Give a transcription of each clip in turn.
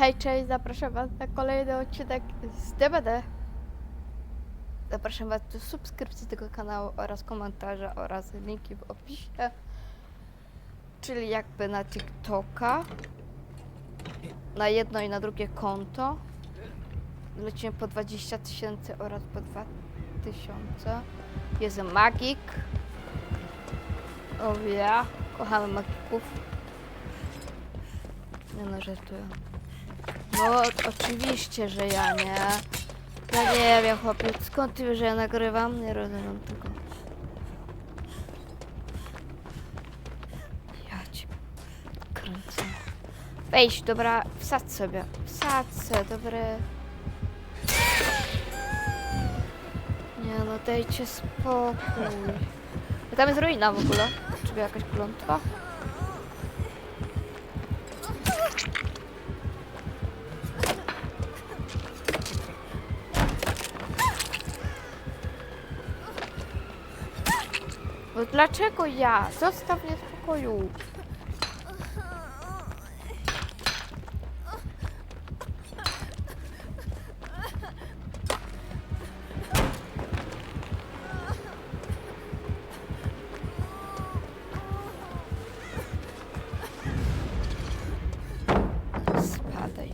Hej, cześć, zapraszam Was na kolejny odcinek z DBD. Zapraszam Was do subskrypcji tego kanału oraz komentarza oraz linki w opisie. Czyli jakby na TikToka, na jedno i na drugie konto. Lecimy po 20 tysięcy oraz po 2 tysiące. Jest magik. O ja, kochamy magików. Nie no, żartuję. No, oczywiście, że ja nie. Ja nie wiem, chłopie, skąd ty wiesz, że ja nagrywam? Nie rozumiem tego. Ja ci kręcę. Wejdź, dobra, wsadź sobie. Wsadź se, dobre. Nie no, dajcie spokój. A Tam jest ruina w ogóle. Czy jakaś klątwa? No dlaczego ja? Zostaw mnie w spokoju. Spadaj.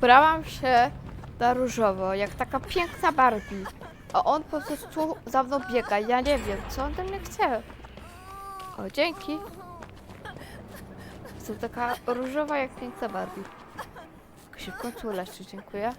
Brałam się na różowo, jak taka piękna Barbie. A on po prostu za mną biega. Ja nie wiem, co on ode mnie chce. O, dzięki. Jestem taka różowa jak piękna Barbie. W końcu uleczy, dziękuję.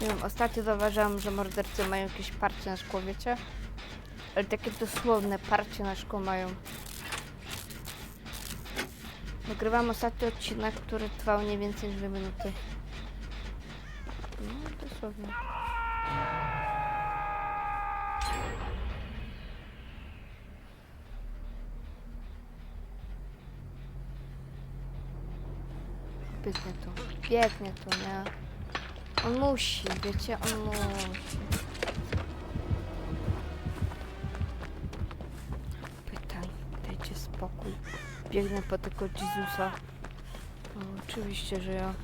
Nie wiem, ostatnio zauważyłam, że mordercy mają jakieś parcie na szkło, wiecie? Ale takie dosłowne parcie na szkło mają. Nagrywam ostatni odcinek, który trwał nie więcej niż 2 minuty. No, dosłownie. Biegnie tu. Biegnie tu, nie? On musi, wiecie, on musi. Pytań, dajcie spokój. Biegnę po tego Jezusa. No, oczywiście, że ja.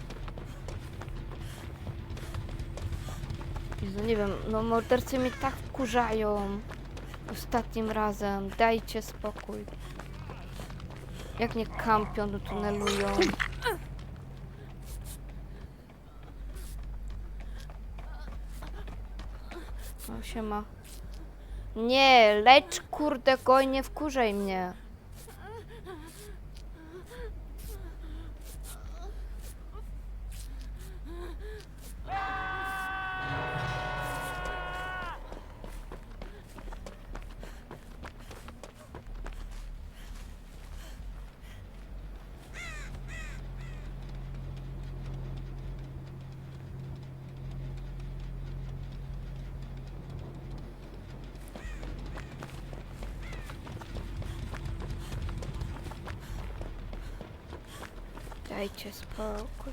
Jezu, nie wiem, no mordercy mnie tak wkurzają. Ostatnim razem, dajcie spokój. Jak nie kampią, to tunelują. No siema. Nie, lecz kurde goj, nie wkurzaj mnie. Dajcie spokój.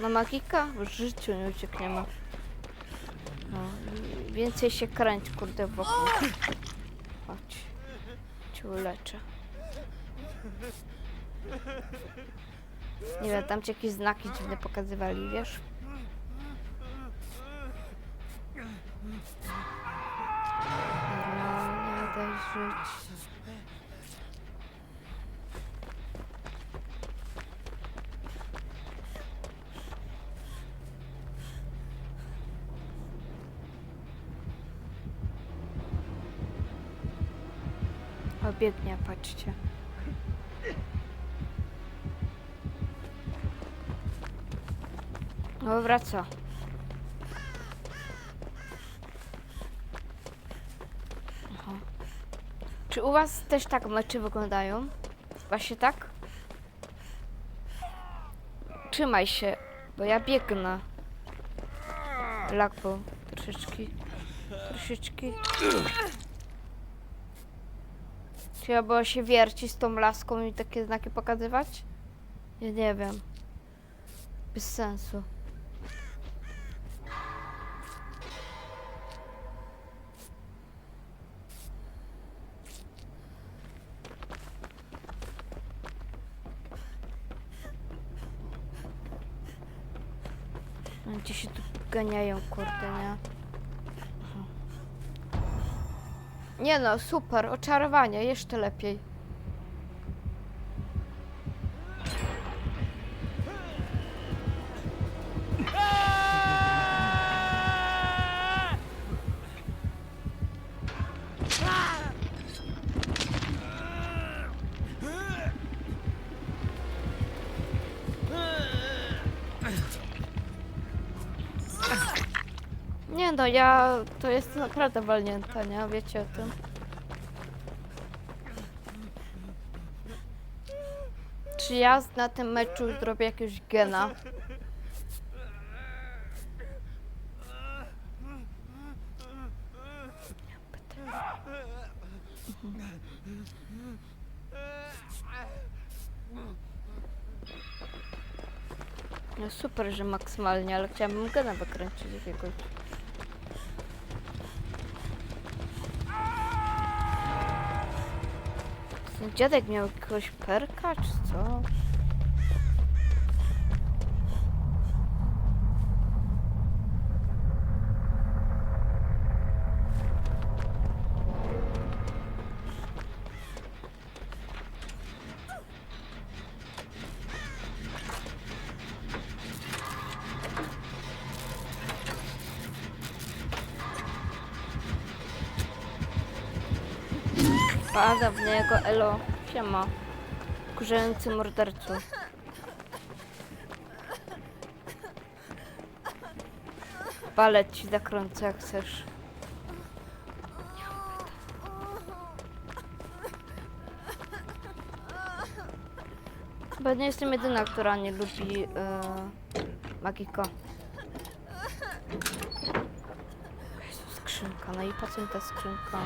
Na magika? W życiu nie uciekniemy. No, więcej się kręć, kurde, wokół. Chodź. Cię uleczę. Nie wiem, tam ci jakieś znaki dziwne pokazywali, wiesz? Normalnie daj żyć. O, patrzcie. No wraca. Aha. Czy u was też tak mecze wyglądają? Właśnie tak? Trzymaj się, bo ja biegnę. Lak był troszeczkę. Trzeba się wiercić z tą laską i takie znaki pokazywać? Ja nie wiem. Bez sensu. Gdzie się tu ganiają, kurde, nie? Nie no, super, oczarowanie, jeszcze lepiej. No, ja... to jest naprawdę walnięta, nie? Wiecie o tym. Czy ja na tym meczu zrobię jakiegoś gena? No super, że maksymalnie, ale chciałabym gena wykręcić jakiegoś. Dziadek miał jakiegoś perka, czy co? Pada w niego, elo, siema. Kurzający mordercu. Balet ci zakręcę jak chcesz. Chyba nie jestem jedyna, która nie lubi yy, Magiko. Jezu, skrzynka, no i skrzynka?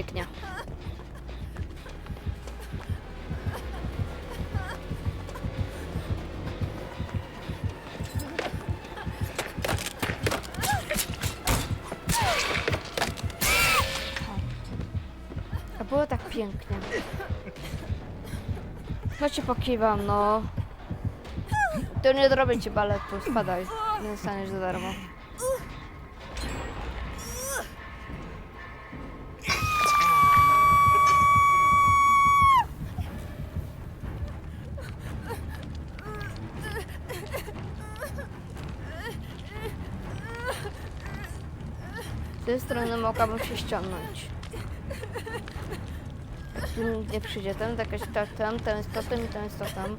Pięknie. A było tak pięknie. No ci pokiwam, no. To nie zrobię ci baletu, spadaj. Nie dostaniesz za darmo. Tej strony mogłabym się ściągnąć. Nie przyjdzie, ten jakaś totem, ten jest totem i ten jest totem.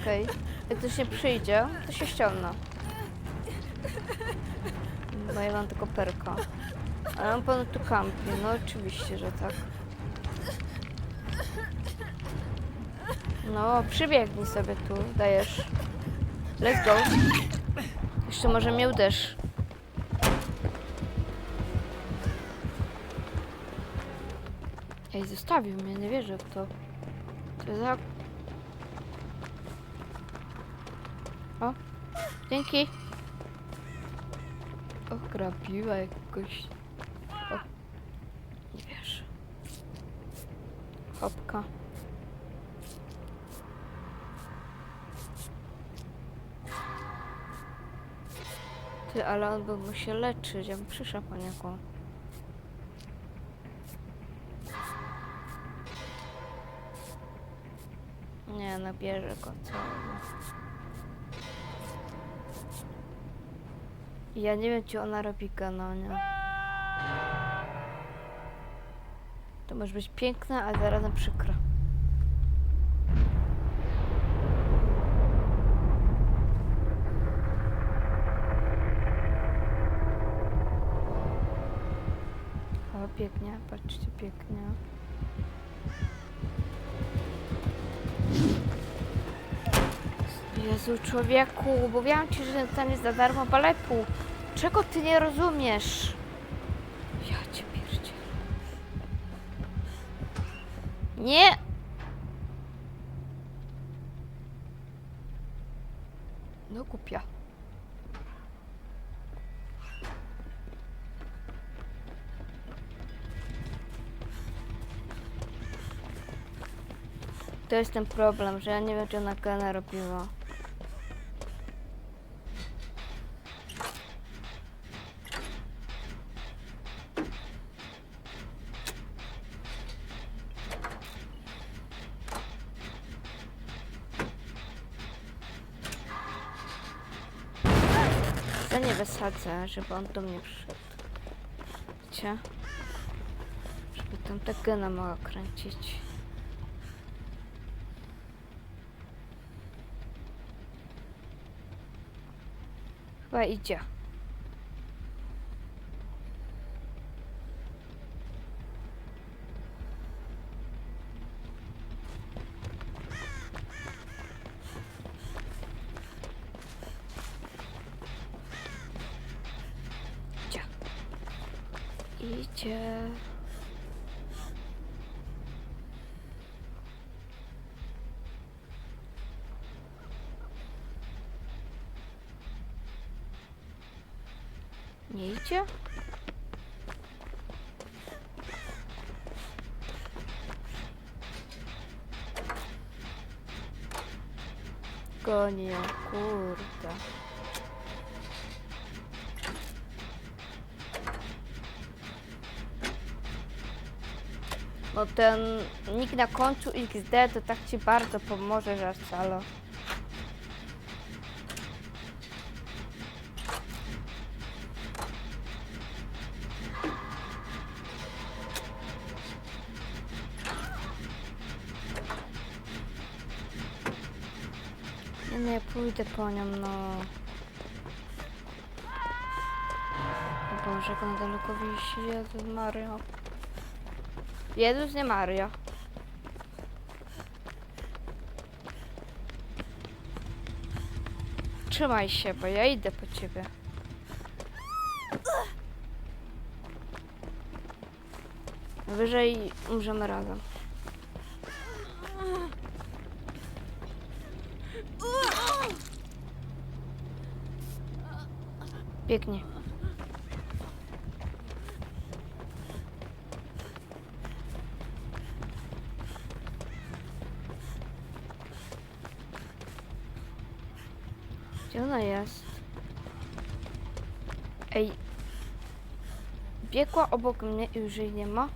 Okej. Jak ktoś nie przyjdzie, to się ściągnę. Bo ja mam tylko perka. Ale on ponad tu kampi, no oczywiście, że tak. No, przybiegnij sobie tu, dajesz. Let's go. Jeszcze może mnie uderz. Ej, zostawił mnie, nie wierzę w to. Co za... O, dzięki. O, grabiła jakoś. O, nie wierzę. Hopka. Ty, ale on by mu się leczyć, ja bym przyszła po niego. Nie, no bierze go całego. Ja nie wiem, czy ona robi gana, nie? To może być piękne, ale zarazem przykre. O, pięknie, patrzcie, pięknie. Jezu, człowieku, mówiłam ci, że ten jest za darmo balepu. Czego ty nie rozumiesz? Ja cię pierdzie. Nie! No głupia. To jest ten problem, że ja nie wiem, czy ona gana robiła. Ja nie wysadzę, żeby on do mnie przyszedł. Żeby tam ta gena mogła kręcić. Chyba. Idzie. Idzie. Nie idzie? Gonię, kurde. No ten nick na końcu XD to tak ci bardzo pomoże, że aż. Nie, no pójdę po nią, no. Boże, jak ona daleko wisi, Jezus Mario. Jezus, nie Mario. Trzymaj się, bo ja idę po ciebie. Wyżej umrzemy razem. Pięknie. Ona jest? Ej. Biegła obok mnie i już jej nie ma.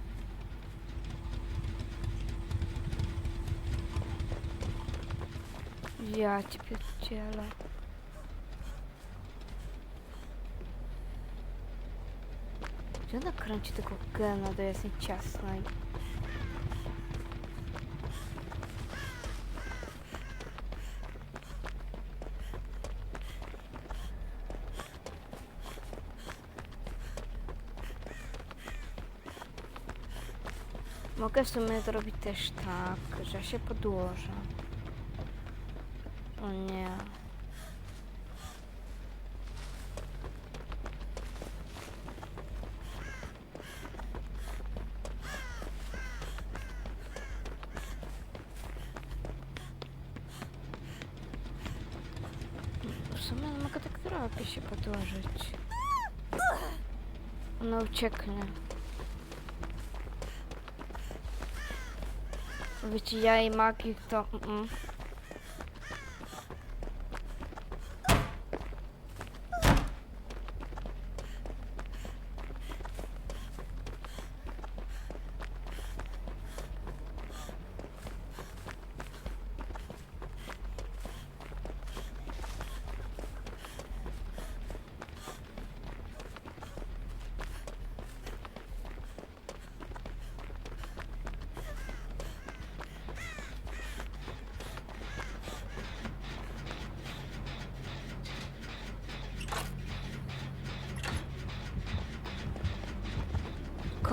Ja cię pierdzielę. Gdzie ona kręci tego gena do jasnej ciasnej? Mogę w sumie zrobić też tak, że się podłożę. O nie. Mogę tak zrobić, się podłożyć. Ona ucieknie. Wiecie, ja i magik to... Mm -mm.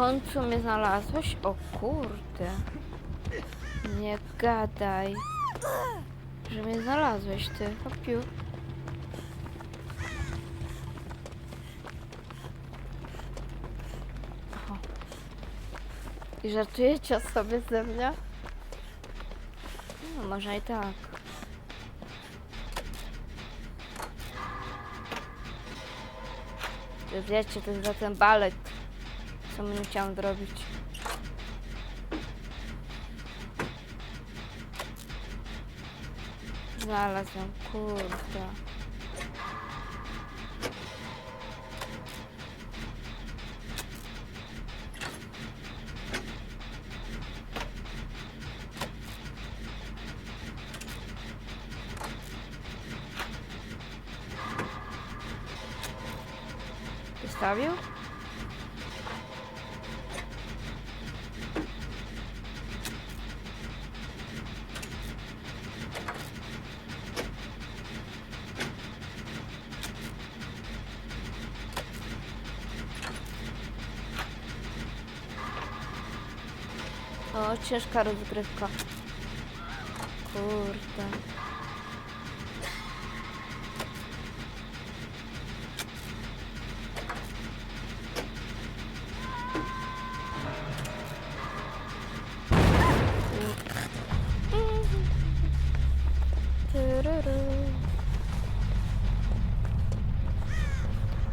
Końcu mnie znalazłeś? O kurde. Nie gadaj. Że mnie znalazłeś ty. Oho. I żartujecie sobie ze mnie? No może i tak. Wiecie, to jest za ten balet, my nie chciałam zrobić. Znalazłam, kurde. Wystawił? Ciężka rozgrywka. Kurde.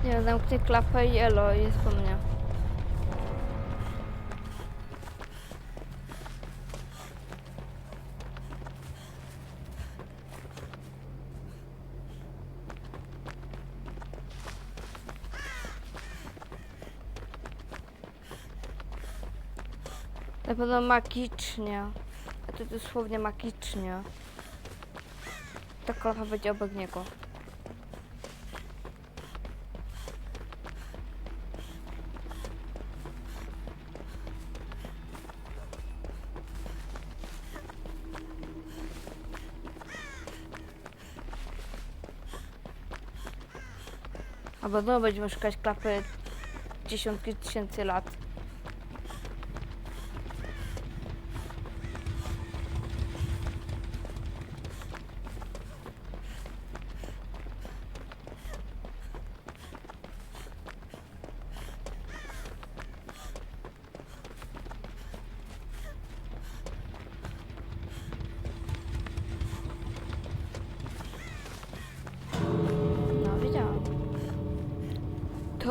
Nie, zamknij klapę i elo, jest po mnie. Na pewno magicznie. A to dosłownie magicznie. Ta klapa będzie obok niego. Albo znowu będziemy szukać klapy dziesiątki tysięcy lat.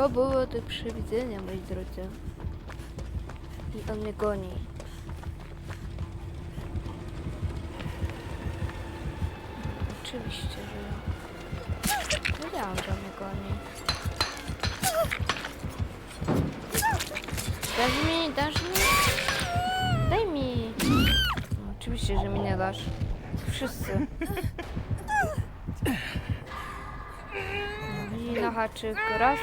To było do przewidzenia, moi drodzy. I on mnie goni. Oczywiście, że ja. Wiedziałam, że on mnie goni. Dasz mi, dasz mi? Daj mi. No, oczywiście, że mi dasz. Wszyscy. I na haczyk. Raz.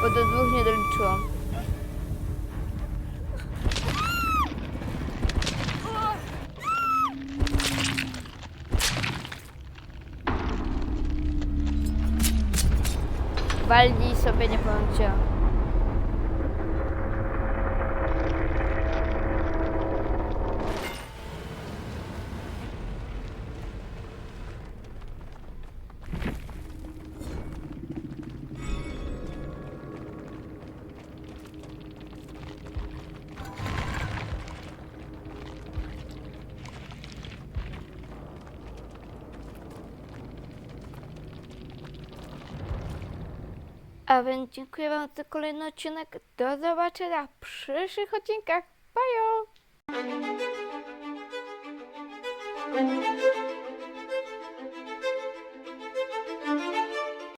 Bo do dwóch nie doliczyłam. Walnij sobie, nie powiem A więc dziękuję Wam za kolejny odcinek. Do zobaczenia w przyszłych odcinkach. Bye!